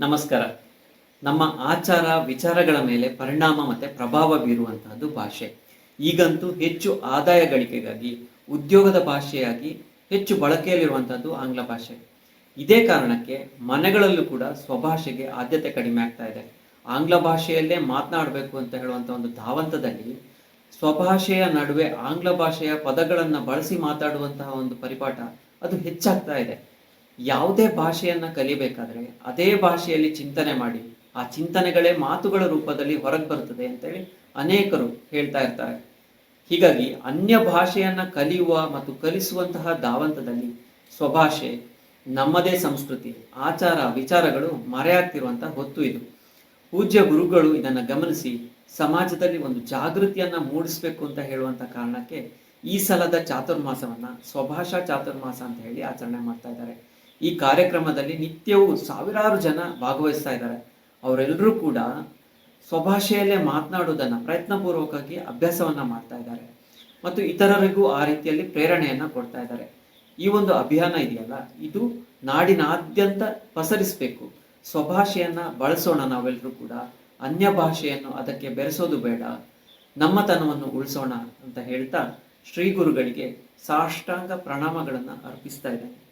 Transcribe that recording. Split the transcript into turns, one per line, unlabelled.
ನಮಸ್ಕಾರ. ನಮ್ಮ ಆಚಾರ, ವಿಚಾರಗಳ ಮೇಲೆ ಪರಿಣಾಮ ಮತ್ತೆ ಪ್ರಭಾವ ಬೀರುವಂತಹದ್ದು ಭಾಷೆ. ಈಗಂತೂ ಹೆಚ್ಚು ಆದಾಯ ಗಳಿಕೆಗಾಗಿ, ಉದ್ಯೋಗದ ಭಾಷೆಯಾಗಿ ಹೆಚ್ಚು ಬಳಕೆಯಲ್ಲಿರುವಂಥದ್ದು ಆಂಗ್ಲ ಭಾಷೆ. ಇದೇ ಕಾರಣಕ್ಕೆ ಮನೆಗಳಲ್ಲೂ ಕೂಡ ಸ್ವಭಾಷೆಗೆ ಆದ್ಯತೆ ಕಡಿಮೆ ಆಗ್ತಾ ಇದೆ. ಆಂಗ್ಲ ಭಾಷೆಯಲ್ಲೇ ಮಾತನಾಡಬೇಕು ಅಂತ ಹೇಳುವಂಥ ಒಂದು ಧಾವಂತದಲ್ಲಿ ಸ್ವಭಾಷೆಯ ನಡುವೆ ಆಂಗ್ಲ ಭಾಷೆಯ ಪದಗಳನ್ನು ಬಳಸಿ ಮಾತಾಡುವಂತಹ ಒಂದು ಪರಿಪಾಠ ಅದು ಹೆಚ್ಚಾಗ್ತಾ ಇದೆ. ಯಾವುದೇ ಭಾಷೆಯನ್ನು ಕಲಿಬೇಕಾದ್ರೆ ಅದೇ ಭಾಷೆಯಲ್ಲಿ ಚಿಂತನೆ ಮಾಡಿ, ಆ ಚಿಂತನೆಗಳೇ ಮಾತುಗಳ ರೂಪದಲ್ಲಿ ಹೊರಗೆ ಬರ್ತದೆ ಅಂತೇಳಿ ಅನೇಕರು ಹೇಳ್ತಾ ಇರ್ತಾರೆ. ಹೀಗಾಗಿ ಅನ್ಯ ಭಾಷೆಯನ್ನು ಕಲಿಯುವ ಮತ್ತು ಕಲಿಸುವಂತಹ ಧಾವಂತದಲ್ಲಿ ಸ್ವಭಾಷೆ, ನಮ್ಮದೇ ಸಂಸ್ಕೃತಿ, ಆಚಾರ, ವಿಚಾರಗಳು ಮರೆಯಾಗ್ತಿರುವಂತಹ ಹೊತ್ತು ಇದು. ಪೂಜ್ಯ ಗುರುಗಳು ಇದನ್ನು ಗಮನಿಸಿ ಸಮಾಜದಲ್ಲಿ ಒಂದು ಜಾಗೃತಿಯನ್ನ ಮೂಡಿಸಬೇಕು ಅಂತ ಹೇಳುವಂತ ಕಾರಣಕ್ಕೆ ಈ ಸಲದ ಚಾತುರ್ಮಾಸವನ್ನ ಸ್ವಭಾಷಾ ಚಾತುರ್ಮಾಸ ಅಂತ ಹೇಳಿ ಆಚರಣೆ ಮಾಡ್ತಾ ಇದ್ದಾರೆ. ಈ ಕಾರ್ಯಕ್ರಮದಲ್ಲಿ ನಿತ್ಯವೂ ಸಾವಿರಾರು ಜನ ಭಾಗವಹಿಸ್ತಾ ಇದ್ದಾರೆ. ಅವರೆಲ್ಲರೂ ಕೂಡ ಸ್ವಭಾಷೆಯಲ್ಲೇ ಮಾತನಾಡುವುದನ್ನು ಪ್ರಯತ್ನಪೂರ್ವಕವಾಗಿ ಅಭ್ಯಾಸವನ್ನ ಮಾಡ್ತಾ ಇದ್ದಾರೆ. ಮತ್ತು ಇತರರಿಗೂ ಆ ರೀತಿಯಲ್ಲಿ ಪ್ರೇರಣೆಯನ್ನ ಕೊಡ್ತಾ ಇದ್ದಾರೆ. ಈ ಒಂದು ಅಭಿಯಾನ ಇದೆಯಲ್ಲ, ಇದು ನಾಡಿನಾದ್ಯಂತ ಪಸರಿಸಬೇಕು. ಸ್ವಭಾಷೆಯನ್ನ ಬಳಸೋಣ ನಾವೆಲ್ಲರೂ ಕೂಡ. ಅನ್ಯ ಭಾಷೆಯನ್ನು ಅದಕ್ಕೆ ಬೆರೆಸೋದು ಬೇಡ. ನಮ್ಮತನವನ್ನು ಉಳಿಸೋಣ ಅಂತ ಹೇಳ್ತಾ ಶ್ರೀ ಗುರುಗಳಿಗೆ ಸಾಷ್ಟಾಂಗ ಪ್ರಣಾಮಗಳನ್ನು ಅರ್ಪಿಸ್ತಾ ಇದ್ದೇನೆ.